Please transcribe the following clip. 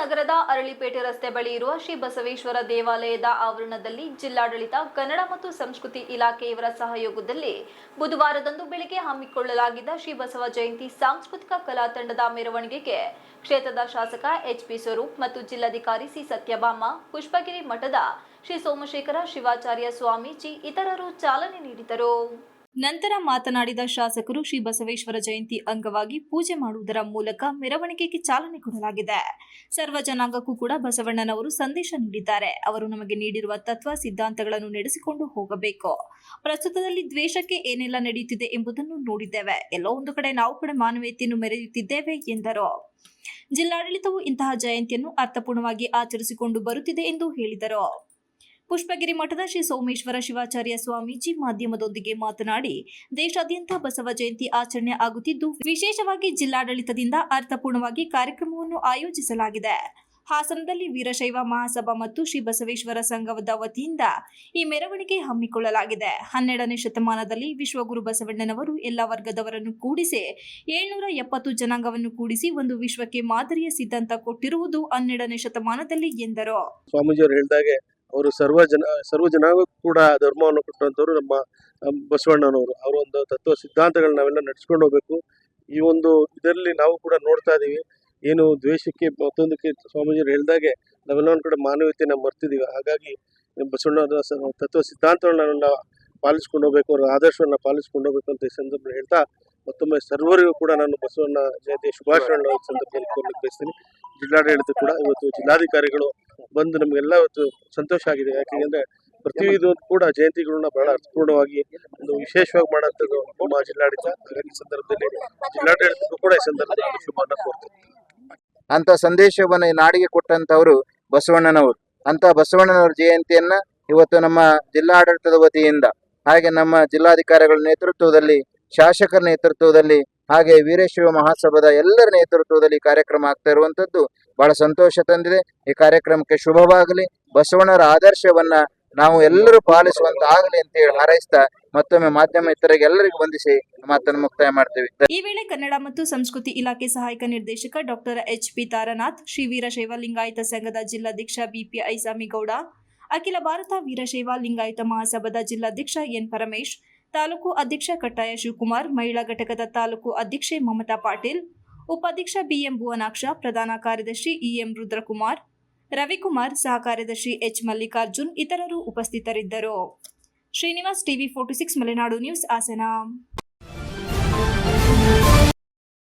ಅರಳಿಪೇಟೆ ರಸ್ತೆ ಬಳಿ ಇರುವ ಶ್ರೀ ಬಸವೇಶ್ವರ ದೇವಾಲಯದ ಆವರಣದಲ್ಲಿ ಜಿಲ್ಲಾಡಳಿತ, ಕನ್ನಡ ಮತ್ತು ಸಂಸ್ಕೃತಿ ಇಲಾಖೆಯವರ ಸಹಯೋಗದಲ್ಲಿ ಬುಧವಾರದಂದು ಬೆಳಗ್ಗೆ ಹಮ್ಮಿಕೊಳ್ಳಲಾಗಿದ್ದ ಶ್ರೀ ಬಸವ ಜಯಂತಿ ಸಾಂಸ್ಕೃತಿಕ ಕಲಾ ತಂಡದ ಮೆರವಣಿಗೆಗೆ ಕ್ಷೇತ್ರದ ಶಾಸಕ ಎಚ್ ಪಿ ಸ್ವರೂಪ್ ಮತ್ತು ಜಿಲ್ಲಾಧಿಕಾರಿ ಸಿ ಸತ್ಯಭಾಮ, ಪುಷ್ಪಗಿರಿ ಮಠದ ಶ್ರೀ ಸೋಮಶೇಖರ ಶಿವಾಚಾರ್ಯ ಸ್ವಾಮೀಜಿ, ಇತರರು ಚಾಲನೆ ನೀಡಿದರು. ನಂತರ ಮಾತನಾಡಿದ ಶಾಸಕರು ಶ್ರೀ ಬಸವೇಶ್ವರ ಜಯಂತಿ ಅಂಗವಾಗಿ ಪೂಜೆ ಮಾಡುವುದರ ಮೂಲಕ ಮೆರವಣಿಗೆಗೆ ಚಾಲನೆ ಕೊಡಲಾಗಿದೆ. ಸರ್ವ ಜನಾಂಗಕ್ಕೂ ಕೂಡ ಬಸವಣ್ಣನವರು ಸಂದೇಶ ನೀಡಿದ್ದಾರೆ. ಅವರು ನಮಗೆ ನೀಡಿರುವ ತತ್ವ, ಸಿದ್ಧಾಂತಗಳನ್ನು ನಡೆಸಿಕೊಂಡು ಹೋಗಬೇಕು. ಪ್ರಸ್ತುತದಲ್ಲಿ ದ್ವೇಷಕ್ಕೆ ಏನೆಲ್ಲ ನಡೆಯುತ್ತಿದೆ ಎಂಬುದನ್ನು ನೋಡಿದ್ದೇವೆ. ಎಲ್ಲೋ ಒಂದು ಕಡೆ ನಾವು ಕೂಡ ಮಾನವೀಯತೆಯನ್ನು ಮೆರೆಯುತ್ತಿದ್ದೇವೆ ಎಂದರು. ಜಿಲ್ಲಾಡಳಿತವು ಇಂತಹ ಜಯಂತಿಯನ್ನು ಅರ್ಥಪೂರ್ಣವಾಗಿ ಆಚರಿಸಿಕೊಂಡು ಬರುತ್ತಿದೆ ಎಂದು ಹೇಳಿದರು. ಪುಷ್ಪಗಿರಿ ಮಠದ ಶ್ರೀ ಸೋಮೇಶ್ವರ ಶಿವಾಚಾರ್ಯ ಸ್ವಾಮೀಜಿ ಮಾಧ್ಯಮದೊಂದಿಗೆ ಮಾತನಾಡಿ, ದೇಶಾದ್ಯಂತ ಬಸವ ಜಯಂತಿ ಆಚರಣೆ ಆಗುತ್ತಿದ್ದು, ವಿಶೇಷವಾಗಿ ಜಿಲ್ಲಾಡಳಿತದಿಂದ ಅರ್ಥಪೂರ್ಣವಾಗಿ ಕಾರ್ಯಕ್ರಮವನ್ನು ಆಯೋಜಿಸಲಾಗಿದೆ. ಹಾಸನದಲ್ಲಿ ವೀರಶೈವ ಮಹಾಸಭಾ ಮತ್ತು ಶ್ರೀ ಬಸವೇಶ್ವರ ಸಂಘದ ವತಿಯಿಂದ ಈ ಮೆರವಣಿಗೆ ಹಮ್ಮಿಕೊಳ್ಳಲಾಗಿದೆ. ಹನ್ನೆರಡನೇ ಶತಮಾನದಲ್ಲಿ ವಿಶ್ವಗುರು ಬಸವಣ್ಣನವರು ಎಲ್ಲ ವರ್ಗದವರನ್ನು ಕೂಡಿಸಿ, ಏಳ್ನೂರ ಎಪ್ಪತ್ತು ಜನಾಂಗವನ್ನು ಕೂಡಿಸಿ ಒಂದು ವಿಶ್ವಕ್ಕೆ ಮಾದರಿಯ ಸಿದ್ಧಾಂತ ಕೊಟ್ಟಿರುವುದು ಹನ್ನೆರಡನೇ ಶತಮಾನದಲ್ಲಿ ಎಂದರು. ಅವರು ಸರ್ವ ಜನ, ಸರ್ವ ಕೂಡ ಧರ್ಮವನ್ನು ಕೊಟ್ಟಂಥವ್ರು ನಮ್ಮ ಬಸವಣ್ಣನವರು. ಅವರ ಒಂದು ತತ್ವ ಸಿದ್ಧಾಂತಗಳನ್ನ ನಾವೆಲ್ಲ ನಡ್ಸ್ಕೊಂಡು ಹೋಗ್ಬೇಕು. ಈ ಒಂದು ಇದರಲ್ಲಿ ನಾವು ಕೂಡ ನೋಡ್ತಾ ಇದ್ದೀವಿ. ಏನು ದ್ವೇಷಕ್ಕೆ ಮತ್ತೊಂದಕ್ಕೆ ಸ್ವಾಮೀಜಿಯವರು ಹೇಳಿದಾಗೆ ನಾವೆಲ್ಲ ಒಂದು ಕಡೆ ಮಾನವೀಯತೆನ ಮರ್ತಿದ್ದೀವಿ. ಹಾಗಾಗಿ ಬಸವಣ್ಣವರ ತತ್ವ ಸಿದ್ಧಾಂತಗಳನ್ನ ಪಾಲಿಸ್ಕೊಂಡು ಹೋಗ್ಬೇಕು. ಅವರ ಆದರ್ಶವನ್ನು ಪಾಲಿಸ್ಕೊಂಡು ಹೋಗ್ಬೇಕು ಅಂತ ಈ ಸಂದರ್ಭದಲ್ಲಿ ಹೇಳ್ತಾ ಮತ್ತೊಮ್ಮೆ ಸರ್ವರಿಗೂ ಕೂಡ ನಾನು ಬಸವಣ್ಣ ಜಯಂತಿ ಶುಭಾಶಯಗಳನ್ನ ಸಂದರ್ಭದಲ್ಲಿ ಕೋರ್ಲಿಕ್ಕೆ ಬಯಸ್ತೀನಿ ಜಿಲ್ಲಾಡಳಿತ ಕೂಡ ಇವತ್ತು ಜಿಲ್ಲಾಧಿಕಾರಿಗಳು ಬಂದು ನಮಗೆಲ್ಲ ಇವತ್ತು ಸಂತೋಷ ಆಗಿದೆ. ಯಾಕೆಂದ್ರೆ ಪ್ರತಿ ಇದು ಕೂಡ ಜಯಂತಿಗಳನ್ನ ಬಹಳ ಅರ್ಥಪೂರ್ಣವಾಗಿ ಒಂದು ವಿಶೇಷವಾಗಿ ಮಾಡೋಂಥದ್ದು ನಮ್ಮ ಜಿಲ್ಲಾಡಳಿತ. ಸಂದರ್ಭದಲ್ಲಿ ಜಿಲ್ಲಾಡಳಿತಕ್ಕೂ ಕೂಡ ಈ ಸಂದರ್ಭದಲ್ಲಿ ನಾನು ಶುಭವನ್ನ ಕೋರ್ತೀನಿ. ಅಂತ ಸಂದೇಶವನ್ನು ಈ ನಾಡಿಗೆ ಕೊಟ್ಟಂತವರು ಬಸವಣ್ಣನವರು. ಅಂತ ಬಸವಣ್ಣನವರ ಜಯಂತಿಯನ್ನ ಇವತ್ತು ನಮ್ಮ ಜಿಲ್ಲಾಡಳಿತದ ವತಿಯಿಂದ, ಹಾಗೆ ನಮ್ಮ ಜಿಲ್ಲಾಧಿಕಾರಿಗಳ ನೇತೃತ್ವದಲ್ಲಿ ಶಾಸಕರ ನೇತೃತ್ವದಲ್ಲಿ ಹಾಗೆ ವೀರಶೈವ ಮಹಾಸಭಾದ ಎಲ್ಲರ ನೇತೃತ್ವದಲ್ಲಿ ಕಾರ್ಯಕ್ರಮ ಆಗ್ತಾ ಇರುವಂತದ್ದು ಬಹಳ ಸಂತೋಷ ತಂದಿದೆ. ಈ ಕಾರ್ಯಕ್ರಮಕ್ಕೆ ಶುಭವಾಗಲಿ. ಬಸವಣ್ಣರ ಆದರ್ಶವನ್ನ ನಾವು ಎಲ್ಲರೂ ಪಾಲಿಸುವಂತ ಆಗಲಿ ಅಂತ ಹೇಳಿ ಹಾರೈಸ್ತಾ ಮತ್ತೊಮ್ಮೆ ಮಾಧ್ಯಮ ಇತರಿಗೆ ಎಲ್ಲರಿಗೂ ಬಂಧಿಸಿ ಮಾತನ್ನು ಮುಕ್ತಾಯ ಮಾಡ್ತೀವಿ. ಈ ವೇಳೆ ಕನ್ನಡ ಮತ್ತು ಸಂಸ್ಕೃತಿ ಇಲಾಖೆ ಸಹಾಯಕ ನಿರ್ದೇಶಕ doctor H P Taranath Shri Veerashaiva Lingayat ಸಂಘದ ಜಿಲ್ಲಾಧ್ಯಕ್ಷ ಬಿಪಿ ಐಸಾಮಿಗೌಡ ಅಖಿಲ ಭಾರತ ವೀರಶೈವ ಲಿಂಗಾಯತ ಮಹಾಸಭಾದ ಜಿಲ್ಲಾಧ್ಯಕ್ಷ ಎನ್ ಪರಮೇಶ್ ತಾಲೂಕು ಅಧ್ಯಕ್ಷ ಕಟ್ಟಾಯ ಶಿವಕುಮಾರ್, ಮಹಿಳಾ ಘಟಕದ ತಾಲೂಕು ಅಧ್ಯಕ್ಷೆ ಮಮತಾ ಪಾಟೀಲ್, ಉಪಾಧ್ಯಕ್ಷ ಬಿಎಂ ಭುವನಾಕ್ಷ, ಪ್ರಧಾನ ಕಾರ್ಯದರ್ಶಿ ಇಎಂ ರುದ್ರಕುಮಾರ್, ರವಿಕುಮಾರ್ ಸಹ ಕಾರ್ಯದರ್ಶಿ ಎಚ್ ಮಲ್ಲಿಕಾರ್ಜುನ್ ಇತರರು ಉಪಸ್ಥಿತರಿದ್ದರು. Srinivas TV forty six Malenadu news Hassan.